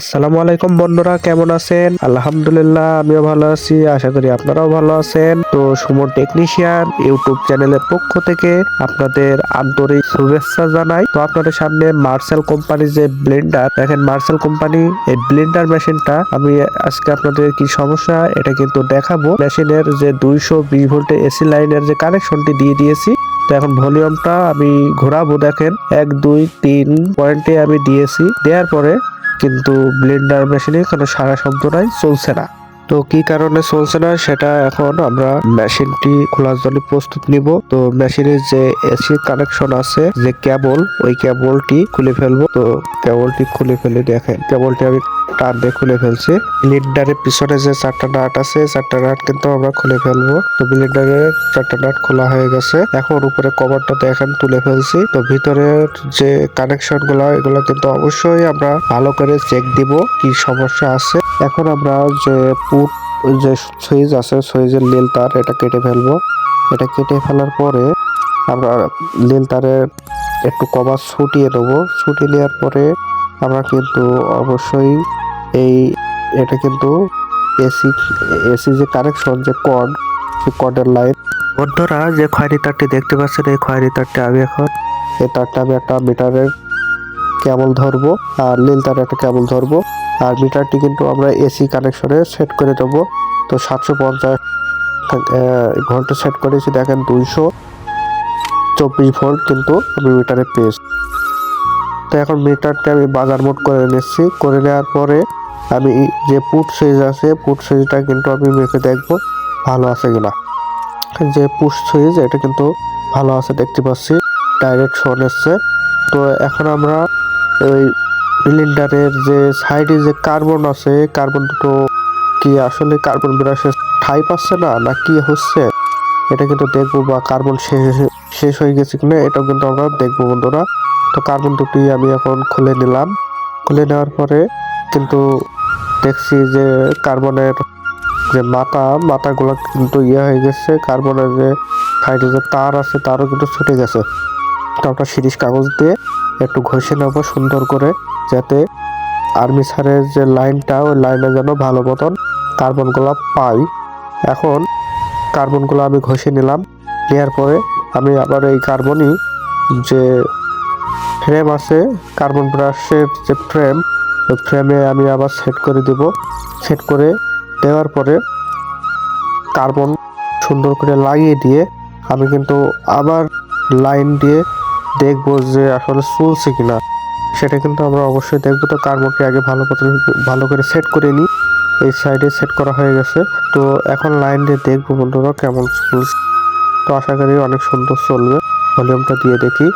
আসসালামু আলাইকুম বন্ধুরা, কেমন আছেন? আলহামদুলিল্লাহ, আমিও ভালো আছি, আশা করি আপনারাও ভালো আছেন। তো সুমন টেকনিশিয়ান ইউটিউব চ্যানেলের পক্ষ থেকে আপনাদের আন্তরিক শুভেচ্ছা জানাই। তো আপনাদের সামনে মার্সেল কোম্পানির যে ব্লেন্ডার, দেখেন মার্সেল কোম্পানি, এই ব্লেন্ডার মেশিনটা আমি আজকে আপনাদের কি সমস্যা, এটা কিন্তু দেখাবো। মেশিনের যে দুইশো বিশ ভোল্টের এসি লাইনের যে কানেকশনটি দিয়ে দিয়েছি, তো এখন ভলিউমটা আমি ঘোরাবো, দেখেন। এক, দুই, তিন পয়েন্টে আমি দিয়েছি, দেওয়ার পরে কিন্তু ব্লেন্ডার মেশিনে কোনো সারা শব্দ নাই চলছে না। তো কি কারণে চলছে না সেটা এখন আমরা মেশিনটি খোলার জন্য প্রস্তুত নিব। তো মেশিনের যে এসি কানেকশন আছে, যে কেবল, ওই কেবলটি খুলে ফেলব। তো কেবলটি খুলে ফেলে দেখেন, কেবলটি আমি টান দিয়ে খুলে ফেলছি। ব্লেন্ডারের পিছনে যে চারটা নাট আছে চারটা নাট কিন্তু আমরা খুলে ফেলব। তো ব্লেন্ডারের চারটা নাট খোলা হয়ে গেছে। এখন উপরে কভারটা দেখেন, তুলে ফেলছি। তো ভিতরের যে কানেকশনগুলা এগুলো কিন্তু অবশ্যই আমরা ভালো করে চেক দিব, কি সমস্যা আছে। এখন আমরা যে পুট যে সুইচ আছে সুইচের নীল তার এটা কেটে ফেলব। এটা কেটে ফেলার পরে আমরা নীল তারের একটু কভার ছুটিয়ে নেব ছুটিয়ে নেওয়ার পরে আমরা কিন্তু অবশ্যই এই এটা কিন্তু এসি এসি যে কানেকশন যে কর্ড সেই কর্ডের লাইন বন্ধুরা যে খয়েরি তারটি দেখতে পাচ্ছেন এই খয়েরি তারটি আমি এখন এই তারটা আমি একটা মিটারের কেবল ধরবো আর নীল তার একটা কেবল ধরবো। আর মিটারটি কিন্তু আমরা এসি কানেকশনে সেট করে দেবো। তো সাতশো পঞ্চাশ ভোল্টে সেট করেছি, দেখেন দুইশো চব্বিশ ভোল্ট কিন্তু আমি মিটারে পেয়েছি। তো এখন মিটারটি আমি বাজার মোট করে নিচ্ছি। করে নেওয়ার পরে আমি যে পুট সুইচ আছে, পুট সুইচটা কিন্তু আমি মেপে দেখব ভালো আছে কিনা। যে পুট সুইচ, এটা কিন্তু ভালো আছে দেখতে পাচ্ছি, ডাইরেক্ট শোন এসছে তো এখন আমরা ওই সিলিন্ডারের যে সাইডে যে কার্বন আছে কার্বন দুটো কি আসলে কার্বন ব্রাশের ঠাই পাচ্ছে না? না কি হচ্ছে? এটা কিন্তু দেখব বা কার্বন শেষ শেষ হয়ে গেছে কিনা, এটাও কিন্তু আমরা দেখব বন্ধুরা। তো কার্বন দুটি আমি এখন খুলে নিলাম। খুলে নেওয়ার পরে কিন্তু দেখছি যে কার্বনের যে মাথা, মাথাগুলো কিন্তু ইয়ে হয়ে গেছে। কার্বনের যে সাইডে যে তার আছে, তারও কিন্তু ছুটে গেছে। তো আমরা সিরিজ কাগজ দিয়ে একটু ঘষে নেব সুন্দর করে, যাতে আর্মিসারের যে লাইনটা ওই লাইনে যেন ভালো মতন কার্বনগুলো পাই। এখন কার্বনগুলো আমি ঘষে নিলাম নেওয়ার পরে আমি আবার এই কার্বনই যে ফ্রেম আছে কার্বন ব্রাশের যে ফ্রেম ওই ফ্রেমে আমি আবার সেট করে দেব। সেট করে দেওয়ার পরে কার্বন সুন্দর করে লাগিয়ে দিয়ে আমি কিন্তু আবার লাইন দিয়ে দেখব যে আসলে চলছে কিনা। সেটা কিন্তু আমরা অবশ্যই দেখব। তো কার্বনকে আগে ভালো করে ভালো করে সেট করে নিই। এই সাইডে সেট করা হয়ে গেছে। তো এখন লাইন দিয়ে দেখব বন্ধুরা কেমন চলছে। তো আশা করি অনেক সুন্দর চলবে। ভলিউমটা দিয়ে দেখি।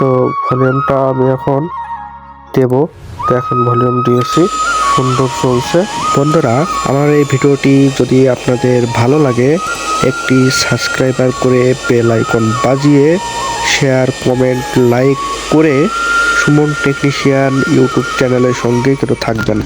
তো ভলিউমটা আমি এখন দেব। তো এখন ভলিউম দিয়েছি। সুন্দর চলছে। বন্ধুরা, আমার এই ভিডিওটি যদি আপনাদের ভালো লাগে, একটি সাবস্ক্রাইবার করে বেল আইকন বাজিয়ে শেয়ার, কমেন্ট, লাইক করে সুমন টেকনিশিয়ান ইউটিউব চ্যানেলের সঙ্গে কিন্তু থাকবেন।